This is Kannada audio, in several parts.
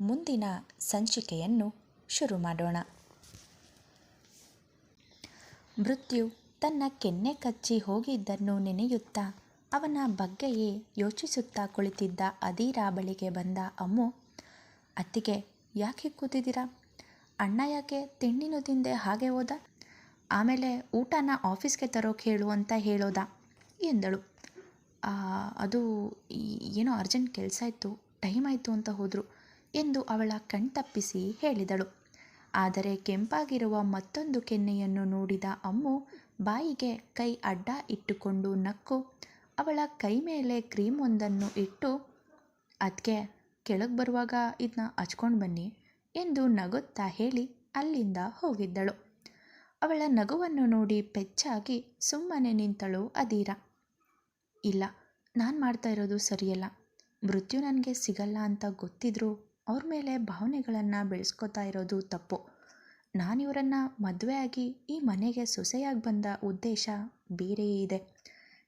ಮುಂದಿನ ಸಂಚಿಕೆಯನ್ನು ಶುರು ಮಾಡೋಣ. ಮೃತ್ಯು ತನ್ನ ಕೆನ್ನೆ ಕಚ್ಚಿ ಹೋಗಿದ್ದನ್ನು ನೆನೆಯುತ್ತಾ ಅವನ ಬಗ್ಗೆಯೇ ಯೋಚಿಸುತ್ತಾ ಕುಳಿತಿದ್ದ ಅದೀರಾ ಬಳಿಗೆ ಬಂದ ಅಮ್ಮು ಅತ್ತಿಗೆ ಯಾಕೆ ಕೂತಿದ್ದೀರಾ? ಅಣ್ಣ ಯಾಕೆ ತಿಂಡಿನೂ ತಿಂದೆ ಹಾಗೆ ಹೋದ? ಆಮೇಲೆ ಊಟನ ಆಫೀಸ್ಗೆ ತರೋಕೆ ಹೇಳು ಅಂತ ಹೇಳೋದ? ಎಂದಳು. "ಆ, ಅದು ಏನೋ ಅರ್ಜೆಂಟ್ ಕೆಲಸ ಇತ್ತು ಟೈಮ್ ಆಯಿತು ಅಂತ ಹೋದರು. ಎಂದು ಅವಳ ಕಣ್ತಪ್ಪಿಸಿ ಹೇಳಿದಳು. ಆದರೆ ಕೆಂಪಾಗಿರುವ ಮತ್ತೊಂದು ಕೆನ್ನೆಯನ್ನು ನೋಡಿದ ಅಮ್ಮು ಬಾಯಿಗೆ ಕೈ ಅಡ್ಡ ಇಟ್ಟುಕೊಂಡು ನಕ್ಕು, ಅವಳ ಕೈ ಮೇಲೆ ಕ್ರೀಮ್ ಒಂದನ್ನು ಇಟ್ಟು ಅದಕ್ಕೆ ಕೆಳಗೆ ಬರುವಾಗ ಇದನ್ನ ಹಚ್ಕೊಂಡು ಬನ್ನಿ ಎಂದು ನಗುತ್ತಾ ಹೇಳಿ ಅಲ್ಲಿಂದ ಹೋಗಿದ್ದಳು. ಅವಳ ನಗುವನ್ನು ನೋಡಿ ಪೆಚ್ಚಾಗಿ ಸುಮ್ಮನೆ ನಿಂತಳು ಅದೀರ ಇಲ್ಲ, ನಾನು ಮಾಡ್ತಾ ಇರೋದು ಸರಿಯಲ್ಲ. ಮೃತ್ಯು ನನಗೆ ಸಿಗಲ್ಲ ಅಂತ ಗೊತ್ತಿದ್ರೂ ಅವ್ರ ಮೇಲೆ ಭಾವನೆಗಳನ್ನು ಬೆಳೆಸ್ಕೋತಾ ಇರೋದು ತಪ್ಪು. ನಾನು ಇವರನ್ನು ಆಗಿ ಈ ಮನೆಗೆ ಸೊಸೆಯಾಗಿ ಬಂದ ಉದ್ದೇಶ ಬೇರೆಯೇ ಇದೆ.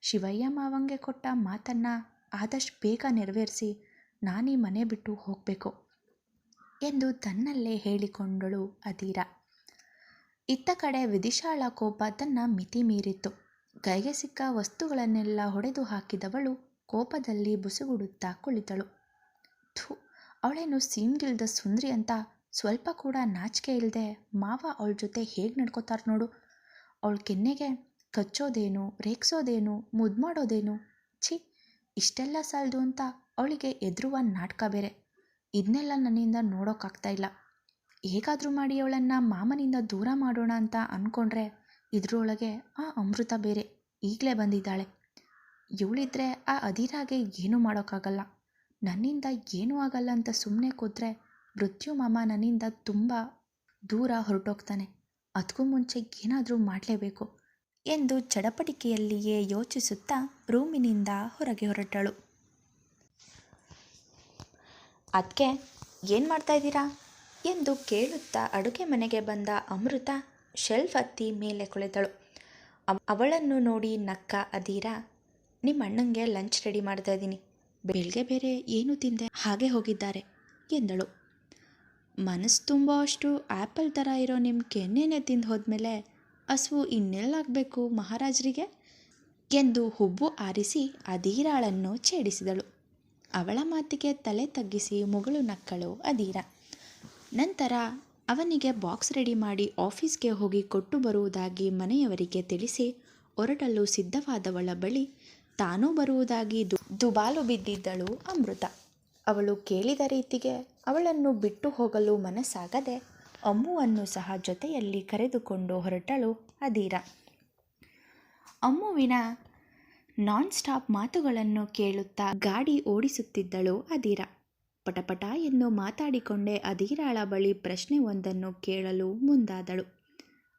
ಶಿವಯ್ಯ ಮಾವಂಗೆ ಕೊಟ್ಟ ಮಾತನ್ನು ಆದಷ್ಟು ಬೇಗ ನೆರವೇರಿಸಿ ನಾನೀ ಮನೆ ಬಿಟ್ಟು ಹೋಗಬೇಕು ಎಂದು ತನ್ನಲ್ಲೇ ಹೇಳಿಕೊಂಡಳು ಅದೀರ ಇತ್ತ ಕಡೆ ವಿದಿಶಾಳ ಕೋಪ ತನ್ನ ಮಿತಿ ಮೀರಿತ್ತು. ಕೈಗೆ ಸಿಕ್ಕ ವಸ್ತುಗಳನ್ನೆಲ್ಲ ಹೊಡೆದು ಹಾಕಿದವಳು ಕೋಪದಲ್ಲಿ ಬುಸುಗುಡುತ್ತಾ ಕುಳಿತಳು. ಥು ಅವಳೇನು ಸೀಮ್ಗಿಲ್ದ ಸುಂದ್ರಿ ಅಂತ ಸ್ವಲ್ಪ ಕೂಡ ನಾಚಿಕೆ ಇಲ್ಲದೆ ಮಾವ ಅವಳ ಜೊತೆ ಹೇಗೆ ನಡ್ಕೋತಾರೆ ನೋಡು. ಅವಳ ಕೆನ್ನೆಗೆ ಕಚ್ಚೋದೇನು, ರೇಗ್ಸೋದೇನು ಮುದ್ದು ಮಾಡೋದೇನು, ಛಿ, ಇಷ್ಟೆಲ್ಲ ಸಾಲದು ಅಂತ ಅವಳಿಗೆ ಎದುರುವ ನಾಟಕ ಬೇರೆ. ಇದನ್ನೆಲ್ಲ ನನ್ನಿಂದ ನೋಡೋಕ್ಕಾಗ್ತಾ ಇಲ್ಲ. ಹೇಗಾದರೂ ಮಾಡಿ ಅವಳನ್ನು ಮಾಮನಿಂದ ದೂರ ಮಾಡೋಣ ಅಂತ ಅಂದ್ಕೊಂಡ್ರೆ ಇದರೊಳಗೆ ಆ ಅಮೃತ ಬೇರೆ ಈಗಲೇ ಬಂದಿದ್ದಾಳೆ. ಇವಳಿದ್ರೆ ಆ ಅದಿರಾಗೆ ಏನೂ ಮಾಡೋಕ್ಕಾಗಲ್ಲ. ನನ್ನಿಂದ ಏನೂ ಆಗಲ್ಲ ಅಂತ ಸುಮ್ಮನೆ ಕೂತ್ರೆ ಮೃತ್ಯು ಮಾಮ ನನ್ನಿಂದ ತುಂಬ ದೂರ ಹೊರಟೋಗ್ತಾನೆ. ಅದಕ್ಕೂ ಮುಂಚೆ ಏನಾದರೂ ಮಾಡಲೇಬೇಕು ಎಂದು ಚಡಪಟಿಕೆಯಲ್ಲಿಯೇ ಯೋಚಿಸುತ್ತಾ ರೂಮಿನಿಂದ ಹೊರಗೆ ಹೊರಟಳು. ಅದಕ್ಕೆ ಏನು ಮಾಡ್ತಾ ಇದ್ದೀರಾ? ಎಂದು ಕೇಳುತ್ತಾ ಅಡುಗೆ ಮನೆಗೆ ಬಂದ ಅಮೃತ ಶೆಲ್ಫ್ ಹತ್ತಿ ಮೇಲೆ ಕುಳಿತಳು. ಅವಳನ್ನು ನೋಡಿ ನಕ್ಕ, ಅದೀರಾ? ನಿಮ್ಮ ಅಣ್ಣಂಗೆ ಲಂಚ್ ರೆಡಿ ಮಾಡ್ತಾ ಇದ್ದೀನಿ. ಬೆಳಗ್ಗೆ ಬೇರೆ ಏನು ತಿಂದೆ ಹಾಗೆ ಹೋಗಿದ್ದಾರೆ, ಎಂದಳು. ಮನಸ್ಸು ತುಂಬ ಅಷ್ಟು ಆ್ಯಪಲ್ ಥರ ಇರೋ ನಿಮ್ಮ ಕೆನ್ನೆನೆ ತಿಂದು ಹೋದ್ಮೇಲೆ ಹಸುವು ಇನ್ನೆಲ್ಲಾಗಬೇಕು ಮಹಾರಾಜರಿಗೆ? ಎಂದು ಹುಬ್ಬು ಆರಿಸಿ ಅದೀರಾಳನ್ನು ಛೇಡಿಸಿದಳು. ಅವಳ ಮಾತಿಗೆ ತಲೆ ತಗ್ಗಿಸಿ ಮುಗಳು ನಕ್ಕಳು ಅದೀರ ನಂತರ ಅವನಿಗೆ ಬಾಕ್ಸ್ ರೆಡಿ ಮಾಡಿ ಆಫೀಸ್ಗೆ ಹೋಗಿ ಕೊಟ್ಟು ಬರುವುದಾಗಿ ಮನೆಯವರಿಗೆ ತಿಳಿಸಿ ಹೊರಡಲು ಸಿದ್ಧವಾದವಳ ಬಳಿ ತಾನೂ ಬರುವುದಾಗಿ ದುಬಾಲು ಬಿದ್ದಿದ್ದಳು ಅಮೃತ. ಅವಳು ಕೇಳಿದ ರೀತಿಗೆ ಅವಳನ್ನು ಬಿಟ್ಟು ಹೋಗಲು ಮನಸ್ಸಾಗದೆ ಅಮ್ಮುವನ್ನು ಸಹ ಜೊತೆಯಲ್ಲಿ ಕರೆದುಕೊಂಡು ಹೊರಟಳು ಅದೀರ ಅಮ್ಮುವಿನ ನಾನ್ ಸ್ಟಾಪ್ ಮಾತುಗಳನ್ನು ಕೇಳುತ್ತಾ ಗಾಡಿ ಓಡಿಸುತ್ತಿದ್ದಳು ಅದೀರ ಪಟಪಟ ಎಂದು ಮಾತಾಡಿಕೊಂಡೇ ಅಧೀರಾಳ ಬಳಿ ಪ್ರಶ್ನೆ ಒಂದನ್ನು ಕೇಳಲು ಮುಂದಾದಳು.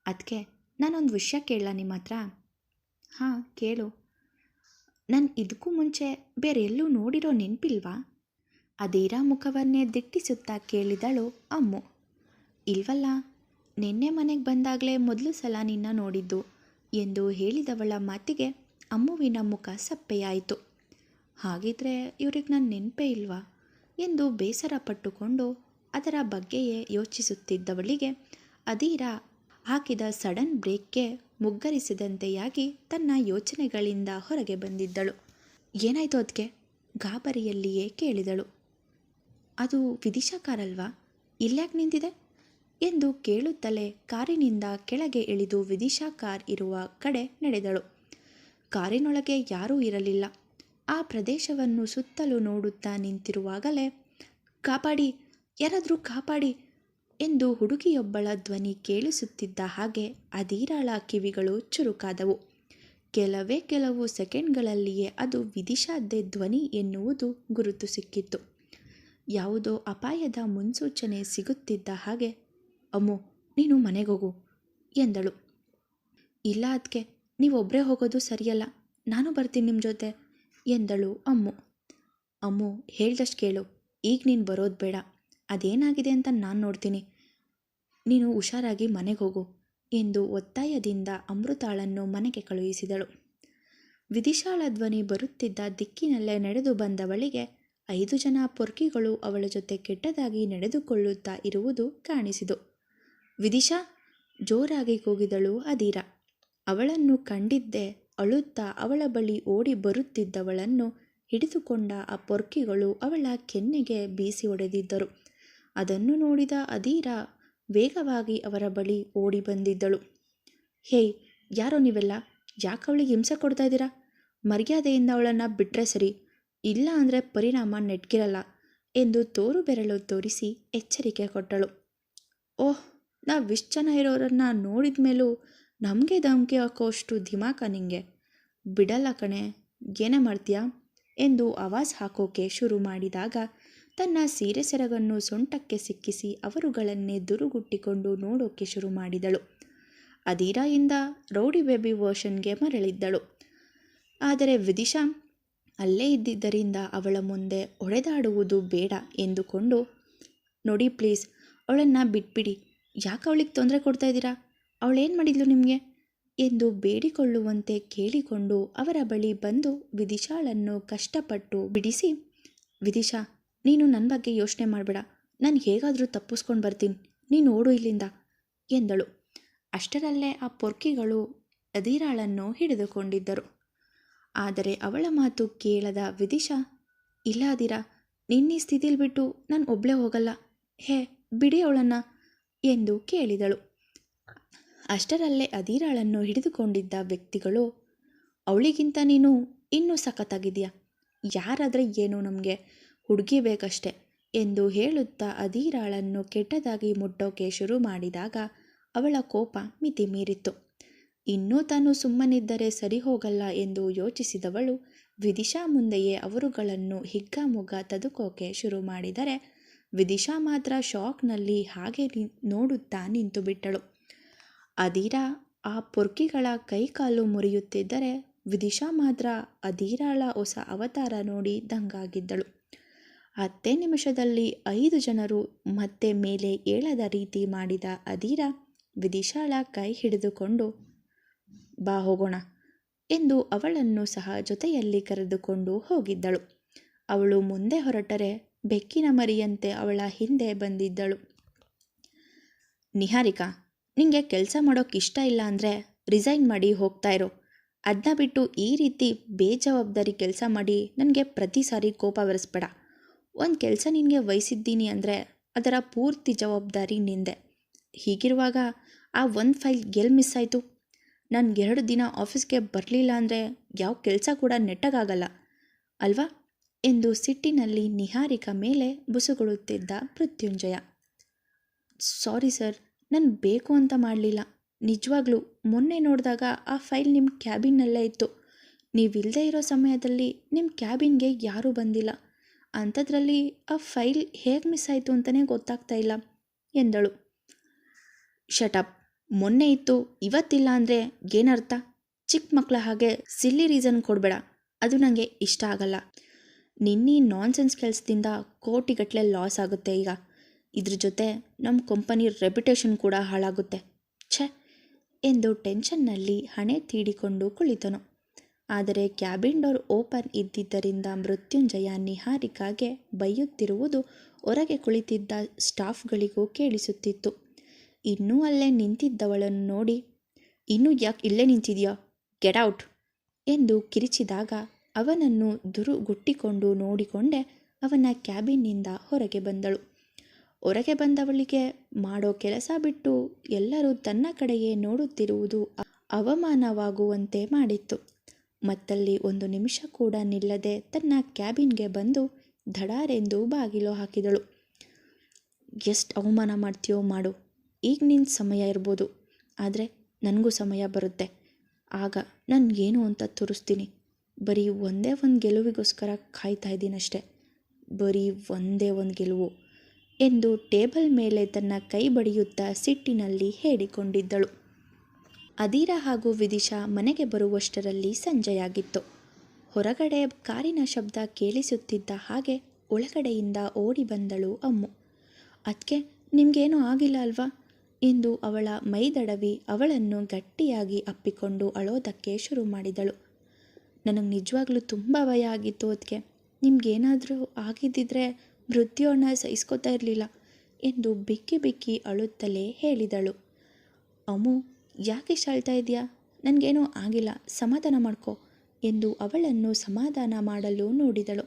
ಅದಕ್ಕೆ ನಾನೊಂದು ವಿಷಯ ಕೇಳ ನಿಮ್ಮ ಹತ್ರ ಹಾಂ, ಕೇಳು. ನಾನು ಇದಕ್ಕೂ ಮುಂಚೆ ಬೇರೆ ಎಲ್ಲೂ ನೋಡಿರೋ ನೆನಪಿಲ್ವಾ? ಅದೀರಾ ಮುಖವನ್ನೇ ದಿಟ್ಟಿಸುತ್ತಾ ಕೇಳಿದಳು ಅಮ್ಮು. ಇಲ್ವಲ್ಲ, ನಿನ್ನೆ ಮನೆಗೆ ಬಂದಾಗಲೇ ಮೊದಲು ಸಲ ನಿನ್ನ ನೋಡಿದ್ದು ಎಂದು ಹೇಳಿದವಳ ಮಾತಿಗೆ ಅಮ್ಮುವಿನ ಮುಖ ಸಪ್ಪೆಯಾಯಿತು. ಹಾಗಿದ್ರೆ ಇವ್ರಿಗೆ ನನ್ನ ನೆನಪೇ ಇಲ್ವಾ? ಎಂದು ಬೇಸರ ಪಟ್ಟುಕೊಂಡು ಅದರ ಬಗ್ಗೆಯೇ ಯೋಚಿಸುತ್ತಿದ್ದವಳಿಗೆ ಅದೀರ ಹಾಕಿದ ಸಡನ್ ಬ್ರೇಕ್ಗೆ ಮುಗ್ಗರಿಸಿದಂತೆಯಾಗಿ ತನ್ನ ಯೋಚನೆಗಳಿಂದ ಹೊರಗೆ ಬಂದಿದ್ದಳು. ಏನಾಯಿತು ಅದಕ್ಕೆ ಗಾಬರಿಯಲ್ಲಿಯೇ ಕೇಳಿದಳು. ಅದು ವಿದಿಶಾ ಕಾರಲ್ವಾ? ಇಲ್ಯಾಕೆ ನಿಂತಿದೆ? ಎಂದು ಕೇಳುತ್ತಲೇ ಕಾರಿನಿಂದ ಕೆಳಗೆ ಇಳಿದು ವಿದಿಶಾ ಕಾರ್ ಇರುವ ಕಡೆ ನಡೆದಳು. ಕಾರಿನೊಳಗೆ ಯಾರೂ ಇರಲಿಲ್ಲ. ಆ ಪ್ರದೇಶವನ್ನು ಸುತ್ತಲೂ ನೋಡುತ್ತಾ ನಿಂತಿರುವಾಗಲೇ, ಕಾಪಾಡಿ, ಯಾರಾದರೂ ಕಾಪಾಡಿ ಎಂದು ಹುಡುಗಿಯೊಬ್ಬಳ ಧ್ವನಿ ಕೇಳಿಸುತ್ತಿದ್ದ ಹಾಗೆ ಅಧೀರಾಳ ಕಿವಿಗಳು ಚುರುಕಾದವು. ಕೆಲವೇ ಕೆಲವು ಸೆಕೆಂಡ್ಗಳಲ್ಲಿಯೇ ಅದು ವಿಧಿಶಾದ್ದೆ ಧ್ವನಿ ಎನ್ನುವುದು ಗುರುತು ಸಿಕ್ಕಿತ್ತು. ಯಾವುದೋ ಅಪಾಯದ ಮುನ್ಸೂಚನೆ ಸಿಗುತ್ತಿದ್ದ ಹಾಗೆ, ಅಮ್ಮು, ನೀನು ಮನೆಗೋಗು ಎಂದಳು. ಇಲ್ಲ ಅದಕ್ಕೆ ನೀವೊಬ್ಬರೇ ಹೋಗೋದು ಸರಿಯಲ್ಲ, ನಾನು ಬರ್ತೀನಿ ನಿಮ್ಮ ಜೊತೆ, ಎಂದಳು ಅಮ್ಮು. ಅಮ್ಮು, ಹೇಳ್ದಷ್ಟು ಕೇಳು, ಈಗ ನೀನು ಬರೋದು ಬೇಡ, ಅದೇನಾಗಿದೆ ಅಂತ ನಾನು ನೋಡ್ತೀನಿ ನೀನು ಹುಷಾರಾಗಿ ಮನೆಗೆ ಹೋಗು ಎಂದು ಒತ್ತಾಯದಿಂದ ಅಮೃತಾಳನ್ನು ಮನೆಗೆ ಕಳುಹಿಸಿದಳು. ವಿದಿಶಾಳ ಧ್ವನಿ ಬರುತ್ತಿದ್ದ ದಿಕ್ಕಿನಲ್ಲೇ ನಡೆದು ಬಂದವಳಿಗೆ ಐದು ಜನ ಪೊರ್ಕಿಗಳು ಅವಳ ಜೊತೆ ಕೆಟ್ಟದಾಗಿ ನಡೆದುಕೊಳ್ಳುತ್ತಾ ಇರುವುದು ಕಾಣಿಸಿತು. ವಿದಿಶಾ, ಜೋರಾಗಿ ಕೂಗಿದಳು ಅದೀರ ಅವಳನ್ನು ಕಂಡಿದ್ದೇ ಅಳುತ್ತಾ ಅವಳ ಬಳಿ ಓಡಿ ಬರುತ್ತಿದ್ದವಳನ್ನು ಹಿಡಿದುಕೊಂಡ ಆ ಪೊರ್ಕಿಗಳು ಅವಳ ಕೆನ್ನೆಗೆ ಬೀಸಿ ಹೊಡೆದಿದ್ದರು ಅದನ್ನು ನೋಡಿದ ಅದೀರ ವೇಗವಾಗಿ ಅವರ ಬಳಿ ಓಡಿ ಬಂದಿದ್ದಳು. ಹೇಯ್ ಯಾರೋ ನೀವೆಲ್ಲ? ಯಾಕೆ ಅವಳಿಗೆ ಹಿಂಸೆ ಕೊಡ್ತಾ ಇದ್ದೀರಾ? ಮರ್ಯಾದೆಯಿಂದ ಅವಳನ್ನು ಬಿಟ್ಟರೆ ಸರಿ, ಇಲ್ಲ ಅಂದರೆ ಪರಿಣಾಮ ನೆಟ್ಗಿರಲ್ಲ ಎಂದು ತೋರು ಬೆರಳು ತೋರಿಸಿ ಎಚ್ಚರಿಕೆ ಕೊಟ್ಟಳು. ಓಹ್, ನಾವು ಇಷ್ಟು ಜನ ಇರೋರನ್ನ ನೋಡಿದ ಮೇಲೂ ನಮಗೆ ಧಮಕಿ ಹಾಕೋಷ್ಟು ಧಿಮಾಕ ನಿಂಗೆ. ಬಿಡಲ್ಲ ಕಣೆ, ಏನೇ ಮಾಡ್ತೀಯಾ? ಎಂದು ಆವಾಜ್ ಹಾಕೋಕೆ ಶುರು ಮಾಡಿದಾಗ ತನ್ನ ಸೀರೆ ಸೆರಗನ್ನು ಸೊಂಟಕ್ಕೆ ಸಿಕ್ಕಿಸಿ ಅವರುಗಳನ್ನೇ ದುರುಗುಟ್ಟಿಕೊಂಡು ನೋಡೋಕೆ ಶುರು ಮಾಡಿದಳು. ಅದೀರಾಯಿಂದ ರೌಡಿ ಬೇಬಿ ವರ್ಷನ್ಗೆ ಮರಳಿದ್ದಳು. ಆದರೆ ವಿದಿಶಾ, ಅಲ್ಲೇ ಇದ್ದಿದ್ದರಿಂದ ಅವಳ ಮುಂದೆ ಹೊಡೆದಾಡುವುದು ಬೇಡ ಎಂದುಕೊಂಡು, ನೋಡಿ ಪ್ಲೀಸ್, ಅವಳನ್ನು ಬಿಟ್ಬಿಡಿ. ಯಾಕೆ ಅವಳಿಗೆ ತೊಂದರೆ ಕೊಡ್ತಾ ಇದ್ದೀರಾ? ಅವಳೇನು ಮಾಡಿದ್ಲು ನಿಮಗೆ? ಎಂದು ಬೇಡಿಕೊಳ್ಳುವಂತೆ ಕೇಳಿಕೊಂಡು ಅವರ ಬಳಿ ಬಂದು ವಿದಿಶಾಳನ್ನು ಕಷ್ಟಪಟ್ಟು ಬಿಡಿಸಿ, ವಿದಿಶಾ ನೀನು ನನ್ನ ಬಗ್ಗೆ ಯೋಚನೆ ಮಾಡಬೇಡ. ನಾನು ಹೇಗಾದರೂ ತಪ್ಪಿಸ್ಕೊಂಡು ಬರ್ತೀನಿ. ನೀನು ಓಡು ಇಲ್ಲಿಂದ, ಎಂದಳು. ಅಷ್ಟರಲ್ಲೇ ಆ ಪೊರ್ಕಿಗಳು ಅದಿರಾಳನ್ನು ಹಿಡಿದುಕೊಂಡಿದ್ದರು. ಆದರೆ ಅವಳ ಮಾತು ಕೇಳದ ವಿದಿಶಾ, ಇಲ್ಲ ಅದಿರ ನಿನ್ನ ಸ್ಥಿತಿಲಿ ಬಿಟ್ಟು ನಾನು ಒಬ್ಬಳೇ ಹೋಗಲ್ಲ. ಹೇ, ಬಿಡಿ ಅವಳನ್ನ, ಎಂದು ಕೇಳಿದಳು. ಅಷ್ಟರಲ್ಲೇ ಅದಿರಾಳನ್ನು ಹಿಡಿದುಕೊಂಡಿದ್ದ ವ್ಯಕ್ತಿಗಳು, ಅವಳಿಗಿಂತ ನೀನು ಇನ್ನೂ ಸಖತ್ತಾಗಿದೆಯಾ ಯಾರಾದರೆ ಏನು ನಮಗೆ? ಹುಡುಗಿ ಬೇಕಷ್ಟೆ ಎಂದು ಹೇಳುತ್ತಾ ಅಧೀರಾಳನ್ನು ಕೆಟ್ಟದಾಗಿ ಮುಟ್ಟೋಕೆ ಶುರು ಮಾಡಿದಾಗ ಅವಳ ಕೋಪ ಮಿತಿ ಮೀರಿತ್ತು. ಇನ್ನೂ ತಾನು ಸುಮ್ಮನಿದ್ದರೆ ಸರಿ ಹೋಗಲ್ಲ ಎಂದು ಯೋಚಿಸಿದವಳು ವಿದಿಶಾ ಮುಂದೆಯೇ ಅವರುಗಳನ್ನು ಹಿಗ್ಗಾಮುಗ್ಗ ತದುಕೋಕೆ ಶುರು ಮಾಡಿದರೆ ವಿದಿಶಾ ಮಾತ್ರ ಶಾಕ್ನಲ್ಲಿ ಹಾಗೆ ನೋಡುತ್ತಾ ನಿಂತು ಬಿಟ್ಟಳು. ಅದೀರಾ ಆ ಪೊರ್ಕಿಗಳ ಕೈಕಾಲು ಮುರಿಯುತ್ತಿದ್ದರೆ ವಿದಿಶಾ ಮಾತ್ರ ಅದೀರಾಳ ಹೊಸ ಅವತಾರ ನೋಡಿ ದಂಗಾಗಿದ್ದಳು. ಹತ್ತೇ ನಿಮಿಷದಲ್ಲಿ ಐದು ಜನರು ಮತ್ತೆ ಮೇಲೆ ಏಳದ ರೀತಿ ಮಾಡಿದ ಅದೀರ ವಿದಿಶಾಳ ಕೈ ಹಿಡಿದುಕೊಂಡು, ಬಾ ಹೋಗೋಣ ಎಂದು ಅವಳನ್ನು ಸಹ ಜೊತೆಯಲ್ಲಿ ಕರೆದುಕೊಂಡು ಹೋಗಿದ್ದಳು. ಅವಳು ಮುಂದೆ ಹೊರಟರೆ ಬೆಕ್ಕಿನ ಮರಿಯಂತೆ ಅವಳ ಹಿಂದೆ ಬಂದಿದ್ದಳು. ನಿಹಾರಿಕಾ ನಿಮಗೆ ಕೆಲಸ ಮಾಡೋಕ್ಕೆ ಇಷ್ಟ ಇಲ್ಲ ಅಂದರೆ ರಿಸೈನ್ ಮಾಡಿ ಹೋಗ್ತಾ ಇರೋ. ಅದನ್ನ ಬಿಟ್ಟು ಈ ರೀತಿ ಬೇಜವಾಬ್ದಾರಿ ಕೆಲಸ ಮಾಡಿ ನನಗೆ ಪ್ರತಿ ಸಾರಿ ಕೋಪ ಬರೆಸ್ಬೇಡ. ಒಂದು ಕೆಲಸ ನಿನಗೆ ವಹಿಸಿದ್ದೀನಿ ಅಂದರೆ ಅದರ ಪೂರ್ತಿ ಜವಾಬ್ದಾರಿ ನಿಂದೆ. ಹೀಗಿರುವಾಗ ಆ ಒಂದು ಫೈಲ್ ಎಲ್ಲಿ ಮಿಸ್ ಆಯಿತು? ನಾನು ಎರಡು ದಿನ ಆಫೀಸ್ಗೆ ಬರಲಿಲ್ಲ ಅಂದರೆ ಯಾವ ಕೆಲಸ ಕೂಡ ನೆಟ್ಟಗಾಗಲ್ಲ. ಅಲ್ವಾ? ಎಂದು ಸಿಟ್ಟಿನಲ್ಲಿ ನಿಹಾರಿಕ ಮೇಲೆ ಬುಸುಗುಡುತ್ತಿದ್ದ ಮೃತ್ಯುಂಜಯ. ಸಾರಿ ಸರ್, ನಾನು ಬೇಕು ಅಂತ ಮಾಡಲಿಲ್ಲ. ನಿಜವಾಗ್ಲೂ ಮೊನ್ನೆ ನೋಡಿದಾಗ ಆ ಫೈಲ್ ನಿಮ್ಮ ಕ್ಯಾಬಿನ್ನಲ್ಲೇ ಇತ್ತು. ನೀವಿಲ್ಲದೆ ಇರೋ ಸಮಯದಲ್ಲಿ ನಿಮ್ಮ ಕ್ಯಾಬಿನ್ಗೆ ಯಾರೂ ಬಂದಿಲ್ಲ. ಅಂಥದ್ರಲ್ಲಿ ಆ ಫೈಲ್ ಹೇಗೆ ಮಿಸ್ ಆಯಿತು ಅಂತಲೇ ಗೊತ್ತಾಗ್ತಾ ಇಲ್ಲ, ಎಂದಳು. ಶಟಪ್ ಮೊನ್ನೆ ಇತ್ತು, ಇವತ್ತಿಲ್ಲ ಅಂದರೆ ಏನರ್ಥ? ಚಿಕ್ಕ ಮಕ್ಕಳ ಹಾಗೆ ಸಿಲ್ಲಿ ರೀಸನ್ ಕೊಡಬೇಡ. ಅದು ನನಗೆ ಇಷ್ಟ ಆಗಲ್ಲ. ನಿನ್ನೆ ನಾನ್ಸೆನ್ಸ್ ಕೆಲಸದಿಂದ ಕೋಟಿಗಟ್ಟಲೆ ಲಾಸ್ ಆಗುತ್ತೆ ಈಗ. ಇದ್ರ ಜೊತೆ ನಮ್ಮ ಕಂಪನಿ ರೆಪ್ಯುಟೇಷನ್ ಕೂಡ ಹಾಳಾಗುತ್ತೆ. ಛೆ! ಎಂದು ಟೆನ್ಷನ್ನಲ್ಲಿ ಹಣೆ ತೀಡಿಕೊಂಡು ಕುಳಿತನು. ಆದರೆ ಕ್ಯಾಬಿನ್ ಡೋರ್ ಓಪನ್ ಇದ್ದಿದ್ದರಿಂದ ಮೃತ್ಯುಂಜಯ ನಿಹಾರಿಕಾಗೆ ಬೈಯುತ್ತಿರುವುದು ಹೊರಗೆ ಕುಳಿತಿದ್ದ ಸ್ಟಾಫ್ಗಳಿಗೂ ಕೇಳಿಸುತ್ತಿತ್ತು. ಇನ್ನೂ ಅಲ್ಲೇ ನಿಂತಿದ್ದವಳನ್ನು ನೋಡಿ, ಇನ್ನೂ ಯಾಕೆ ಇಲ್ಲೇ ನಿಂತಿದೆಯಾ? ಔಟ್! ಎಂದು ಕಿರಿಚಿದಾಗ ಅವನನ್ನು ದುರುಗುಟ್ಟಿಕೊಂಡು ನೋಡಿಕೊಂಡೆ ಅವನ ಕ್ಯಾಬಿನ್ನಿಂದ ಹೊರಗೆ ಬಂದಳು. ಹೊರಗೆ ಬಂದವಳಿಗೆ ಮಾಡೋ ಕೆಲಸ ಬಿಟ್ಟು ಎಲ್ಲರೂ ತನ್ನ ಕಡೆಯೇ ನೋಡುತ್ತಿರುವುದು ಅವಮಾನವಾಗುವಂತೆ ಮಾಡಿತ್ತು. ಮತ್ತಲ್ಲಿ ಒಂದು ನಿಮಿಷ ಕೂಡ ನಿಲ್ಲದೆ ತನ್ನ ಕ್ಯಾಬಿನ್ಗೆ ಬಂದು ಧಡಾರೆಂದು ಬಾಗಿಲು ಹಾಕಿದಳು. ಎಷ್ಟು ಅವಮಾನ ಮಾಡ್ತೀಯೋ ಮಾಡು. ಈಗ ನಿನ್ನ ಸಮಯ ಇರ್ಬೋದು. ಆದರೆ ನನಗೂ ಸಮಯ ಬರುತ್ತೆ. ಆಗ ನಾನು ಏನು ಅಂತ ತೋರಿಸ್ತೀನಿ. ಬರೀ ಒಂದೇ ಒಂದು ಗೆಲುವಿಗೋಸ್ಕರ ಕಾಯ್ತಾ ಇದ್ದೀನಷ್ಟೆ. ಬರೀ ಒಂದೇ ಒಂದು ಗೆಲುವು ಎಂದು ಟೇಬಲ್ ಮೇಲೆ ತನ್ನ ಕೈ ಬಡಿಯುತ್ತಾ ಸಿಟ್ಟಿನಲ್ಲಿ ಹೇಳಿಕೊಂಡಿದ್ದಳು. ಅದೀರ ಹಾಗೂ ವಿದಿಶಾ ಮನೆಗೆ ಬರುವಷ್ಟರಲ್ಲಿ ಸಂಜೆಯಾಗಿತ್ತು. ಹೊರಗಡೆ ಕಾರಿನ ಶಬ್ದ ಕೇಳಿಸುತ್ತಿದ್ದ ಹಾಗೆ ಒಳಗಡೆಯಿಂದ ಓಡಿ ಬಂದಳು ಅಮ್ಮು. ಅದಕ್ಕೆ ನಿಮಗೇನೂ ಆಗಿಲ್ಲ ಅಲ್ವಾ? ಎಂದು ಅವಳ ಮೈದಡವಿ ಅವಳನ್ನು ಗಟ್ಟಿಯಾಗಿ ಅಪ್ಪಿಕೊಂಡು ಅಳೋದಕ್ಕೆ ಶುರು ಮಾಡಿದಳು. ನನಗೆ ನಿಜವಾಗ್ಲೂ ತುಂಬ ಭಯ ಆಗಿತ್ತು ಅದಕ್ಕೆ ನಿಮ್ಗೇನಾದರೂ ಆಗಿದ್ದಿದ್ರೆ ಮೃತ್ಯುವನ್ನ ಸಹಿಸ್ಕೋತಾ ಇರಲಿಲ್ಲ ಎಂದು ಬಿಕ್ಕಿ ಬಿಕ್ಕಿ ಅಳುತ್ತಲೇ ಹೇಳಿದಳು. ಅಮ್ಮು ಯಾಕೆ ಅಳ್ತಾ ಇದೆಯಾ ನನಗೇನೂ ಆಗಿಲ್ಲ, ಸಮಾಧಾನ ಮಾಡ್ಕೊ ಎಂದು ಅವಳನ್ನು ಸಮಾಧಾನ ಮಾಡಲು ನೋಡಿದಳು.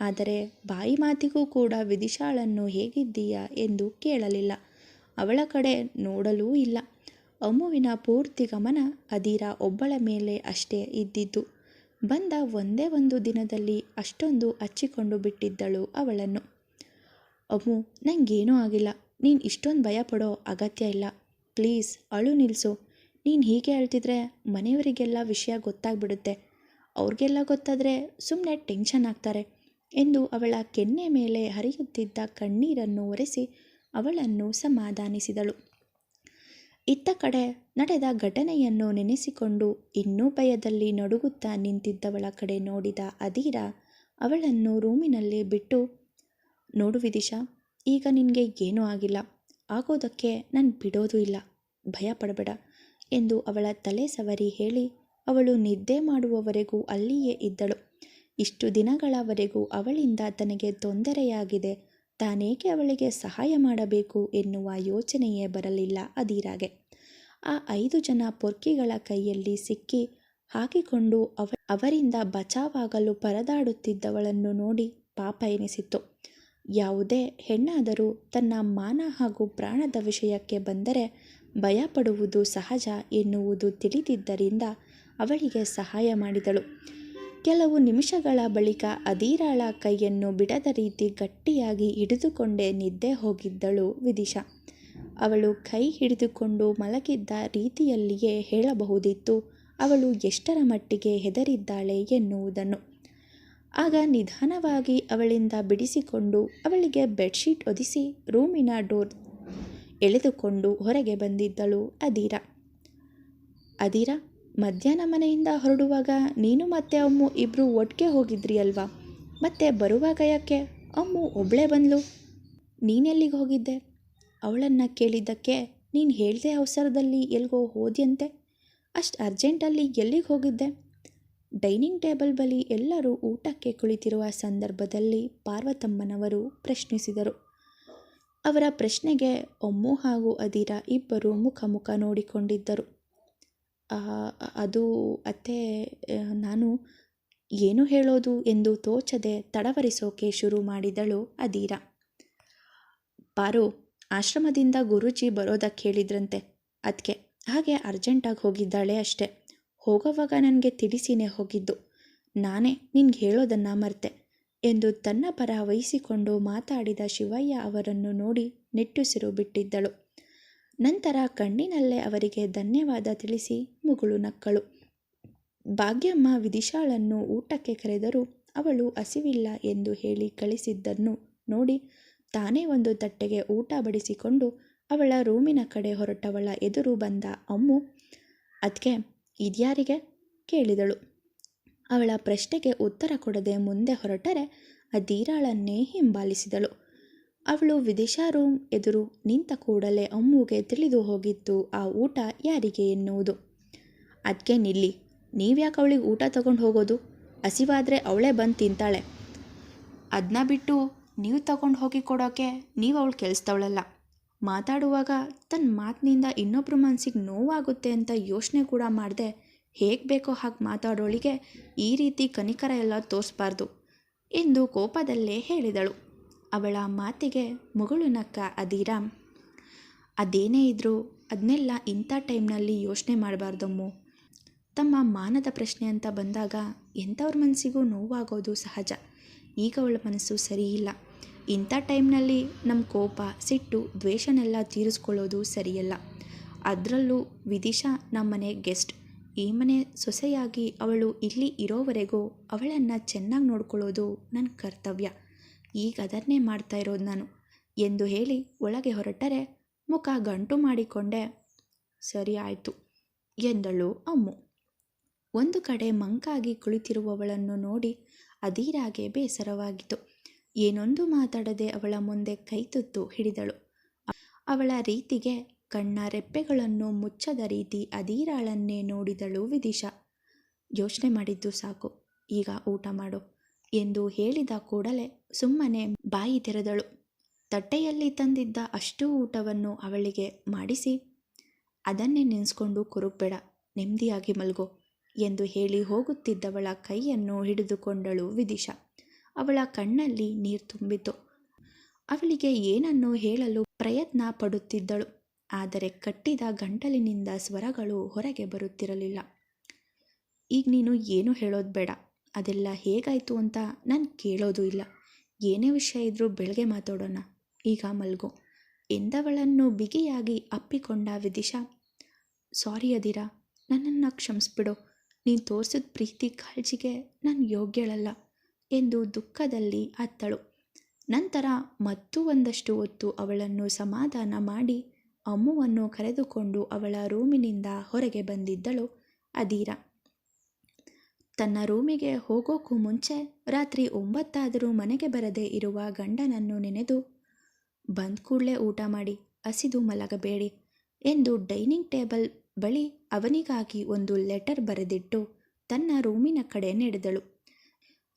ಆದರೆ ಬಾಯಿ ಮಾತಿಗೂ ಕೂಡ ವಿದಿಶಾಳನ್ನು ಹೇಗಿದ್ದೀಯಾ ಎಂದು ಕೇಳಲಿಲ್ಲ. ಅವಳ ಕಡೆ ನೋಡಲೂ ಇಲ್ಲ. ಅಮ್ಮುವಿನ ಪೂರ್ತಿ ಗಮನ ಅದೀರ ಒಬ್ಬಳ ಮೇಲೆ ಅಷ್ಟೇ ಇದ್ದಿದ್ದು. ಬಂದ ಒಂದೇ ಒಂದು ದಿನದಲ್ಲಿ ಅಷ್ಟೊಂದು ಹಚ್ಚಿಕೊಂಡು ಬಿಟ್ಟಿದ್ದಳು ಅವಳನ್ನು. ಅಮ್ಮು ನನಗೇನೂ ಆಗಿಲ್ಲ. ನೀನು ಇಷ್ಟೊಂದು ಭಯ ಪಡೋ ಅಗತ್ಯ ಇಲ್ಲ. ಪ್ಲೀಸ್, ಅಳು ನಿಲ್ಲಿಸು ನೀನು ಹೀಗೆ ಅಳ್ತಿದ್ರೆ ಮನೆಯವರಿಗೆಲ್ಲ ವಿಷಯ ಗೊತ್ತಾಗ್ಬಿಡುತ್ತೆ. ಅವ್ರಿಗೆಲ್ಲ ಗೊತ್ತಾದರೆ ಸುಮ್ಮನೆ ಟೆನ್ಷನ್ ಆಗ್ತಾರೆ ಎಂದು ಅವಳ ಕೆನ್ನೆ ಮೇಲೆ ಹರಿಯುತ್ತಿದ್ದ ಕಣ್ಣೀರನ್ನು ಒರೆಸಿ ಅವಳನ್ನು ಸಮಾಧಾನಿಸಿದಳು. ಇತ್ತ ಕಡೆ ನಡೆದ ಘಟನೆಯನ್ನು ನೆನೆಸಿಕೊಂಡು ಇನ್ನೂ ಭಯದಲ್ಲಿ ನಡುಗುತ್ತಾ ನಿಂತಿದ್ದವಳ ಕಡೆ ನೋಡಿದ ಅದೀರ ಅವಳನ್ನು ರೂಮಿನಲ್ಲಿ ಬಿಟ್ಟು, ನೋಡು ವಿದಿಶಾ, ಈಗ ನಿನಗೆ ಏನೂ ಆಗಿಲ್ಲ. ಆಗೋದಕ್ಕೆ ನಾನು ಬಿಡೋದು ಇಲ್ಲ. ಭಯ ಪಡಬೇಡ ಎಂದು ಅವಳ ತಲೆ ಸವರಿ ಹೇಳಿ ಅವಳು ನಿದ್ದೆ ಮಾಡುವವರೆಗೂ ಅಲ್ಲಿಯೇ ಇದ್ದಳು. ಇಷ್ಟು ದಿನಗಳವರೆಗೂ ಅವಳಿಂದ ತನಗೆ ತೊಂದರೆಯಾಗಿದೆ. ತಾನೇಕೆ ಅವಳಿಗೆ ಸಹಾಯ ಮಾಡಬೇಕು ಎನ್ನುವ ಯೋಚನೆಯೇ ಬರಲಿಲ್ಲ ಅದೀರಾಗೆ ಆ ಐದು ಜನ ಪೊರ್ಕಿಗಳ ಕೈಯಲ್ಲಿ ಸಿಕ್ಕಿ ಹಾಕಿಕೊಂಡು ಅವ, ಅವರಿಂದ ಬಚಾವಾಗಲು ಪರದಾಡುತ್ತಿದ್ದವಳನ್ನು ನೋಡಿ ಪಾಪ ಎನಿಸಿತ್ತು. ಯಾವುದೇ ಹೆಣ್ಣಾದರೂ ತನ್ನ ಮಾನ ಹಾಗೂ ಪ್ರಾಣದ ವಿಷಯಕ್ಕೆ ಬಂದರೆ ಭಯಪಡುವುದು ಸಹಜ ಎನ್ನುವುದು ತಿಳಿದಿದ್ದರಿಂದ ಅವಳಿಗೆ ಸಹಾಯ ಮಾಡಿದಳು. ಕೆಲವು ನಿಮಿಷಗಳ ಬಳಿಕ ಅದೀರಾಳ ಕೈಯನ್ನು ಬಿಡದ ರೀತಿ ಗಟ್ಟಿಯಾಗಿ ಹಿಡಿದುಕೊಂಡೇ ನಿದ್ದೆ ಹೋಗಿದ್ದಳು ವಿದಿಶಾ. ಅವಳು ಕೈ ಹಿಡಿದುಕೊಂಡು ಮಲಗಿದ್ದ ರೀತಿಯಲ್ಲಿಯೇ ಹೇಳಬಹುದಿತ್ತು, ಅವಳು ಎಷ್ಟರ ಮಟ್ಟಿಗೆ ಹೆದರಿದ್ದಾಳೆ ಎನ್ನುವುದನ್ನು. ಆಗ ನಿಧಾನವಾಗಿ ಅವಳಿಂದ ಬಿಡಿಸಿಕೊಂಡು ಅವಳಿಗೆ ಬೆಡ್ಶೀಟ್ ಒದಿಸಿ ರೂಮಿನ ಡೋರ್ ಎಳೆದುಕೊಂಡು ಹೊರಗೆ ಬಂದಿದ್ದಳು ಅದೀರ ಅದೀರ ಮಧ್ಯಾಹ್ನ ಮನೆಯಿಂದ ಹೊರಡುವಾಗ ನೀನು ಮತ್ತೆ ಅಮ್ಮು ಇಬ್ಬರು ಒಟ್ಟಿಗೆ ಹೋಗಿದ್ರಿ ಅಲ್ವಾ ಮತ್ತೆ ಬರುವಾಗ ಯಾಕೆ? ಅಮ್ಮು ಒಬ್ಬಳೇ ಬಂದಳು ನೀನೆಲ್ಲಿಗೆ ಹೋಗಿದ್ದೆ? ಅವಳನ್ನು ಕೇಳಿದ್ದಕ್ಕೆ ನೀನು ಹೇಳಿದೆ ಅವಸರದಲ್ಲಿ ಎಲ್ಗೋ ಹೋದ್ಯಂತೆ. ಅಷ್ಟು ಅರ್ಜೆಂಟಲ್ಲಿ ಎಲ್ಲಿಗೆ ಹೋಗಿದ್ದೆ? ಡೈನಿಂಗ್ ಟೇಬಲ್ ಬಳಿ ಎಲ್ಲರೂ ಊಟಕ್ಕೆ ಕುಳಿತಿರುವ ಸಂದರ್ಭದಲ್ಲಿ ಪಾರ್ವತಮ್ಮನವರು ಪ್ರಶ್ನಿಸಿದರು. ಅವರ ಪ್ರಶ್ನೆಗೆ ಒಮ್ಮು ಹಾಗೂ ಅದಿರ ಇಬ್ಬರು ಮುಖ ಮುಖ ನೋಡಿಕೊಂಡಿದ್ದರು ಅದು ಅತ್ತೆ ನಾನು ಏನು ಹೇಳೋದು ಎಂದು ತೋಚದೆ ತಡವರಿಸೋಕೆ ಶುರು ಮಾಡಿದಳು ಅದೀರ ಪಾರು ಆಶ್ರಮದಿಂದ ಗುರುಜಿ ಬರೋದಕ್ಕೆ ಹೇಳಿದ್ರಂತೆ. ಅದಕ್ಕೆ ಹಾಗೆ ಅರ್ಜೆಂಟಾಗಿ ಹೋಗಿದ್ದಾಳೆ ಅಷ್ಟೆ. ಹೋಗೋವಾಗ ನನಗೆ ತಿಳಿಸಿನೇ ಹೋಗಿದ್ದು. ನಾನೇ ನಿನ್ಗೆ ಹೇಳೋದನ್ನು ಮರ್ತೆ ಎಂದು ತನ್ನ ಪರ ವಹಿಸಿಕೊಂಡು ಮಾತಾಡಿದ ಶಿವಯ್ಯ ಅವರನ್ನು ನೋಡಿ ನಿಟ್ಟುಸಿರು ಬಿಟ್ಟಿದ್ದಳು. ನಂತರ ಕಣ್ಣಿನಲ್ಲೇ ಅವರಿಗೆ ಧನ್ಯವಾದ ತಿಳಿಸಿ ಮುಗುಳು ನಕ್ಕಳು. ಭಾಗ್ಯಮ್ಮ ವಿದಿಶಾಳನ್ನು ಊಟಕ್ಕೆ ಕರೆದರೂ ಅವಳು ಹಸಿವಿಲ್ಲ ಎಂದು ಹೇಳಿ ಕಳಿಸಿದ್ದನ್ನು ನೋಡಿ ತಾನೇ ಒಂದು ತಟ್ಟೆಗೆ ಊಟ ಬಡಿಸಿಕೊಂಡು ಅವಳ ರೂಮಿನ ಕಡೆ ಹೊರಟವಳ ಎದುರು ಬಂದ ಅಮ್ಮು ಅದಕ್ಕೆ ಇದ್ಯಾರಿಗೆ? ಕೇಳಿದಳು. ಅವಳ ಪ್ರಶ್ನೆಗೆ ಉತ್ತರ ಕೊಡದೆ ಮುಂದೆ ಹೊರಟರೆ ಅದೀರಾಳನ್ನೇ ಹಿಂಬಾಲಿಸಿದಳು. ಅವಳು ವಿದಿಶಾ ರೂಮ್ ಎದುರು ನಿಂತ ಕೂಡಲೇ ಅಮ್ಮುಗೆ ತಿಳಿದು ಹೋಗಿತ್ತು ಆ ಊಟ ಯಾರಿಗೆ ಎನ್ನುವುದು. ಅದಕ್ಕೆ ನಿಲ್ಲಿ, ನೀವ್ಯಾಕೆ ಅವಳಿಗೆ ಊಟ ತಗೊಂಡು ಹೋಗೋದು? ಹಸಿವಾದರೆ ಅವಳೇ ಬಂದು ತಿಂತಾಳೆ. ಅದನ್ನ ಬಿಟ್ಟು ನೀವು ತಗೊಂಡು ಹೋಗಿ ಕೊಡೋಕ್ಕೆ ನೀವು ಅವಳು ಕೆಲ್ಸದವಳಲ್ಲ. ಮಾತಾಡುವಾಗ ತನ್ನ ಮಾತಿನಿಂದ ಇನ್ನೊಬ್ಬರ ಮನಸ್ಸಿಗೆ ನೋವಾಗುತ್ತೆ ಅಂತ ಯೋಚನೆ ಕೂಡ ಮಾಡದೆ ಹೇಗೆ ಬೇಕೋ ಹಾಗೆ ಮಾತಾಡೋಳಿಗೆ ಈ ರೀತಿ ಕನಿಕರ ಎಲ್ಲ ತೋರಿಸ್ಬಾರ್ದು ಎಂದು ಕೋಪದಲ್ಲೇ ಹೇಳಿದಳು. ಅವಳ ಮಾತಿಗೆ ಮಗಳು ನಕ್ಕ ಅದೀರಾ ಅದೇನೇ ಇದ್ದರೂ ಅದನ್ನೆಲ್ಲ ಇಂಥ ಟೈಮ್ನಲ್ಲಿ ಯೋಚನೆ ಮಾಡಬಾರ್ದಮ್ಮು. ತಮ್ಮ ಮಾನದ ಪ್ರಶ್ನೆ ಅಂತ ಬಂದಾಗ ಎಂಥವ್ರ ಮನಸ್ಸಿಗೂ ನೋವಾಗೋದು ಸಹಜ. ಈಗ ಅವಳ ಮನಸ್ಸು ಸರಿಯಿಲ್ಲ ಇಂಥ ಟೈಮ್ನಲ್ಲಿ ನಮ್ಮ ಕೋಪ, ಸಿಟ್ಟು, ದ್ವೇಷನೆಲ್ಲ ತೀರಿಸ್ಕೊಳ್ಳೋದು ಸರಿಯಲ್ಲ. ಅದರಲ್ಲೂ ವಿದಿಶಾ ನಮ್ಮನೆ ಗೆಸ್ಟ್. ಈ ಮನೆ ಸೊಸೆಯಾಗಿ ಅವಳು ಇಲ್ಲಿ ಇರೋವರೆಗೂ ಅವಳನ್ನು ಚೆನ್ನಾಗಿ ನೋಡ್ಕೊಳ್ಳೋದು ನನ್ನ ಕರ್ತವ್ಯ. ಈಗ ಅದನ್ನೇ ಮಾಡ್ತಾ ಇರೋದು ನಾನು. ಎಂದು ಹೇಳಿ ಒಳಗೆ ಹೊರಟರೆ ಮುಖ ಗಂಟು ಮಾಡಿಕೊಂಡೆ. ಸರಿ ಆಯಿತು ಎಂದಳು ಅಮ್ಮು. ಒಂದು ಕಡೆ ಮಂಕಾಗಿ ಕುಳಿತಿರುವವಳನ್ನು ನೋಡಿ ಅಧೀರಾಗೆ ಬೇಸರವಾಗಿತ್ತು. ಏನೊಂದು ಮಾತಾಡದೆ ಅವಳ ಮುಂದೆ ಕೈತುತ್ತು ಹಿಡಿದಳು. ಅವಳ ರೀತಿಗೆ ಕಣ್ಣ ರೆಪ್ಪೆಗಳನ್ನು ಮುಚ್ಚದ ರೀತಿ ಅದೀರಾಳನ್ನೇ ನೋಡಿದಳು ವಿದಿಶಾ. ಯೋಚನೆ ಮಾಡಿದ್ದು ಸಾಕು, ಈಗ ಊಟ ಮಾಡು ಎಂದು ಹೇಳಿದ ಕೂಡಲೇ ಸುಮ್ಮನೆ ಬಾಯಿ ತೆರೆದಳು. ತಟ್ಟೆಯಲ್ಲಿ ತಂದಿದ್ದ ಅಷ್ಟು ಊಟವನ್ನು ಅವಳಿಗೆ ಮಾಡಿಸಿ, ಅದನ್ನೇ ನೆನೆಸ್ಕೊಂಡು ಕುರುಕ್ಬೇಡ, ನೆಮ್ಮದಿಯಾಗಿ ಮಲ್ಗೋ ಎಂದು ಹೇಳಿ ಹೋಗುತ್ತಿದ್ದವಳ ಕೈಯನ್ನು ಹಿಡಿದುಕೊಂಡಳು ವಿದಿಶಾ. ಅವಳ ಕಣ್ಣಲ್ಲಿ ನೀರು ತುಂಬಿತು ಅವಳಿಗೆ ಏನನ್ನು ಹೇಳಲು ಪ್ರಯತ್ನ ಪಡುತ್ತಿದ್ದಳು. ಆದರೆ ಕಟ್ಟಿದ ಗಂಟಲಿನಿಂದ ಸ್ವರಗಳು ಹೊರಗೆ ಬರುತ್ತಿರಲಿಲ್ಲ. ಈಗ ನೀನು ಏನು ಹೇಳೋದು ಬೇಡ. ಅದೆಲ್ಲ ಹೇಗಾಯಿತು ಅಂತ ನಾನು ಕೇಳೋದು ಇಲ್ಲ. ಏನೇ ವಿಷಯ ಇದ್ರೂ ಬೆಳಗ್ಗೆ ಮಾತಾಡೋಣ. ಈಗ ಮಲ್ಗೋ ಎಂದವಳನ್ನು ಬಿಗಿಯಾಗಿ ಅಪ್ಪಿಕೊಂಡ ವಿದಿಶಾ, ಸಾರಿ ಅದಿರಾ. ನನ್ನನ್ನು ಕ್ಷಮಿಸ್ಬಿಡು. ನೀನು ತೋರಿಸಿದ ಪ್ರೀತಿ ಕಾಳಜಿಗೆ ನಾನು ಯೋಗ್ಯಳಲ್ಲ. ಎಂದು ದುಃಖದಲ್ಲಿ ಅತ್ತಳು. ನಂತರ ಮತ್ತೂ ಒಂದಷ್ಟು ಹೊತ್ತು ಅವಳನ್ನು ಸಮಾಧಾನ ಮಾಡಿ ಅಮ್ಮುವನ್ನು ಕರೆದುಕೊಂಡು ಅವಳ ರೂಮಿನಿಂದ ಹೊರಗೆ ಬಂದಿದ್ದಳು ಅದೀರ ತನ್ನ ರೂಮಿಗೆ ಹೋಗೋಕ್ಕೂ ಮುಂಚೆ ರಾತ್ರಿ ಒಂಬತ್ತಾದರೂ ಮನೆಗೆ ಬರದೇ ಇರುವ ಗಂಡನನ್ನು ನೆನೆದು, ಬಂದ ಕೂಡಲೇ ಊಟ ಮಾಡಿ, ಹಸಿದು ಮಲಗಬೇಡಿ ಎಂದು ಡೈನಿಂಗ್ ಟೇಬಲ್ ಬಳಿ ಅವನಿಗಾಗಿ ಒಂದು ಲೆಟರ್ ಬರೆದಿಟ್ಟು ತನ್ನ ರೂಮಿನ ಕಡೆ ನಡೆದಳು.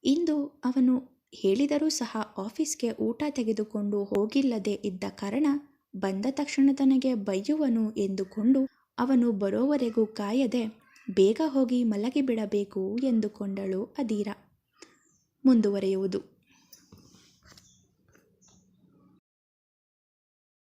ಇಂದು ಅವನು ಹೇಳಿದರೂ ಸಹ ಆಫೀಸ್ಗೆ ಊಟ ತೆಗೆದುಕೊಂಡು ಹೋಗಿಲ್ಲದೆ ಇದ್ದ ಕಾರಣ ಬಂದ ತಕ್ಷಣ ತನಗೆ ಬೈಯುವನು ಎಂದುಕೊಂಡು ಅವನು ಬರೋವರೆಗೂ ಕಾಯದೆ ಬೇಗ ಹೋಗಿ ಮಲಗಿಬಿಡಬೇಕು ಎಂದುಕೊಂಡಳು ಅದೀರ ಮುಂದುವರೆಯುವುದು.